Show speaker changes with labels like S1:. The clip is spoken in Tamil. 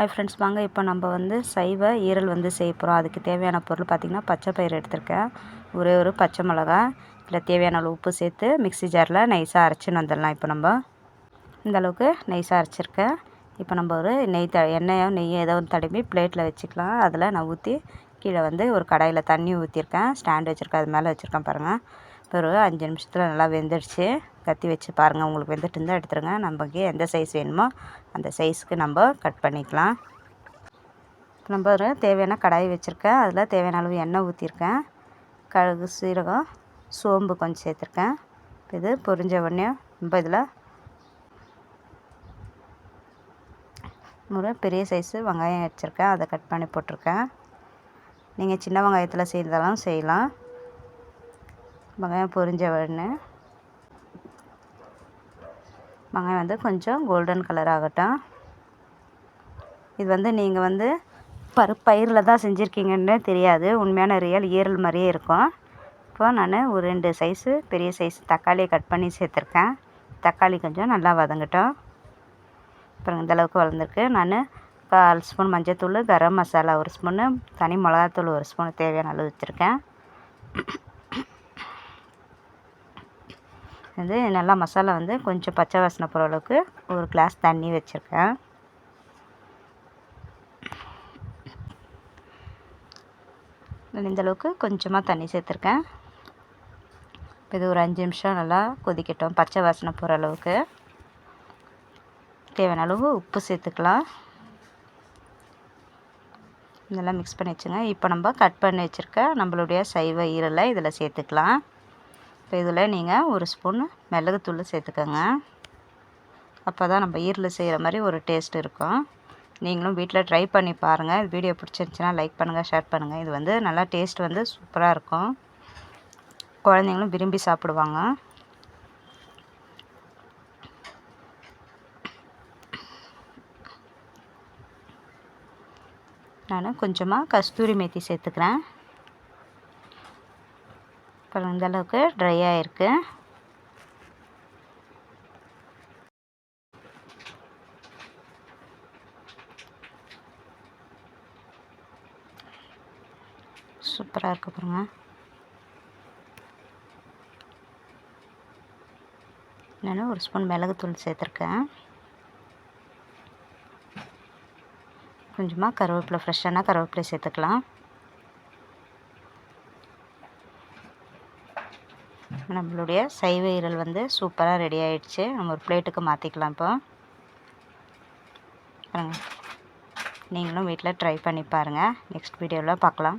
S1: ஹாய் ஃப்ரெண்ட்ஸ் வாங்க இப்போ நம்ம வந்து சைவ ஈரல் வந்து செய்ய போகிறோம் அதுக்கு தேவையான பொருள் பார்த்திங்கன்னா பச்சை பயிர் எடுத்திருக்கேன். ஒரே ஒரு பச்சை மிளகா இதில் தேவையான அளவு உப்பு சேர்த்து மிக்ஸி ஜாரில் நைஸாக அரைச்சின்னு வந்துடலாம். இப்போ நம்ம இந்த அளவுக்கு நைஸாக அரைச்சிருக்கேன். இப்போ நம்ம ஒரு நெய் த எண்ணெயோ நெய்யோ ஏதோ ஒன்று தடவி பிளேட்டில் வச்சுக்கலாம். அதில் நான் ஊற்றி கீழே வந்து ஒரு கடாயில் தண்ணி ஊற்றிருக்கேன் ஸ்டாண்ட் வச்சுருக்கேன். அது மேலே வச்சுருக்கேன் பாருங்கள் ஒரு அஞ்சு நிமிஷத்தில் நல்லா வெந்துடுச்சு. கத்தி வச்சு பாருங்கள் உங்களுக்கு வெந்துட்டு இருந்தால் எடுத்துருங்க. நமக்கு எந்த சைஸ் வேணுமோ அந்த சைஸ்க்கு நம்ம கட் பண்ணிக்கலாம். நம்ம ஒரு தேவையான கடாய் வச்சுருக்கேன். அதில் தேவையான அளவு எண்ணெய் ஊற்றிருக்கேன் கழுகு சீரகம் சோம்பு கொஞ்சம் சேர்த்துருக்கேன். இது பொரிஞ்ச உடனே நம்ம இதில் ஒரு பெரிய சைஸு வெங்காயம் வச்சுருக்கேன். அதை கட் பண்ணி போட்டிருக்கேன். நீங்கள் சின்ன வெங்காயத்தில் செய்தாலும் செய்யலாம். வெங்காயம் பொரிஞ்ச உடனே வெங்காயம் வந்து கொஞ்சம் கோல்டன் கலர் ஆகட்டும். இது வந்து நீங்கள் வந்து பரு பயிரில் தான் செஞ்சுருக்கீங்கன்னு தெரியாது. உண்மையான ரியல் ஈரல் மாதிரியே இருக்கும். இப்போ நான் ஒரு ரெண்டு சைஸு பெரிய சைஸ் தக்காளியை கட் பண்ணி சேர்த்துருக்கேன். தக்காளி கொஞ்சம் நல்லா வதங்கட்டும். அப்புறம் இந்தளவுக்கு வளர்ந்துருக்கு. நான் கால் ஸ்பூன் மஞ்சள் கரம் மசாலா ஒரு ஸ்பூனு தனி மிளகாத்தூள் ஒரு ஸ்பூன் தேவையான அளவு வச்சுருக்கேன். வந்து நல்லா மசாலா வந்து கொஞ்சம் பச்சை வாசனை போகிற அளவுக்கு ஒரு கிளாஸ் தண்ணி வச்சுருக்கேன். இந்தளவுக்கு கொஞ்சமாக தண்ணி சேர்த்துருக்கேன். இது ஒரு அஞ்சு நிமிஷம் நல்லா கொதிக்கட்டும் பச்சை வாசனை போகிற அளவுக்கு. தேவையான அளவு உப்பு சேர்த்துக்கலாம். இதெல்லாம் மிக்ஸ் பண்ணி வச்சுங்க. இப்போ நம்ம கட் பண்ணி வச்சுருக்க நம்மளுடைய சைவ ஈரலை இதில் சேர்த்துக்கலாம். இப்போ இதில் நீங்கள் ஒரு ஸ்பூன் மிளகுத்தூள் சேர்த்துக்கோங்க. அப்போ தான் நம்ம ஈரில் செய்கிற மாதிரி ஒரு டேஸ்ட் இருக்கும். நீங்களும் வீட்டில் ட்ரை பண்ணி பாருங்கள். இது வீடியோ பிடிச்சிருந்துச்சின்னா லைக் பண்ணுங்கள் ஷேர் பண்ணுங்கள். இது வந்து நல்லா டேஸ்ட் வந்து சூப்பராக இருக்கும். குழந்தைங்களும் விரும்பி சாப்பிடுவாங்க. நான் கொஞ்சமாக கஸ்தூரி மேத்தி சேர்த்துக்கிறேன். பாருங்கள் இந்தளவுக்கு ட்ரை ஆகிருக்கு சூப்பராக இருக்குது பாருங்கள் நான் ஒரு ஸ்பூன் மிளகுத்தூள் சேர்த்துருக்கேன். கொஞ்சமாக கருவேப்பிலை ஃப்ரெஷ்ஷான கருவேப்பிலை சேர்த்துக்கலாம். நம்மளுடைய சைவ ஈரல் வந்து சூப்பராக ரெடி ஆகிடுச்சு நம்ம ஒரு பிளேட்டுக்கு மாற்றிக்கலாம் இப்போ. பாருங்கள் நீங்களும் வீட்டில் ட்ரை பண்ணி பாருங்கள் நெக்ஸ்ட் வீடியோவில் பார்க்கலாம்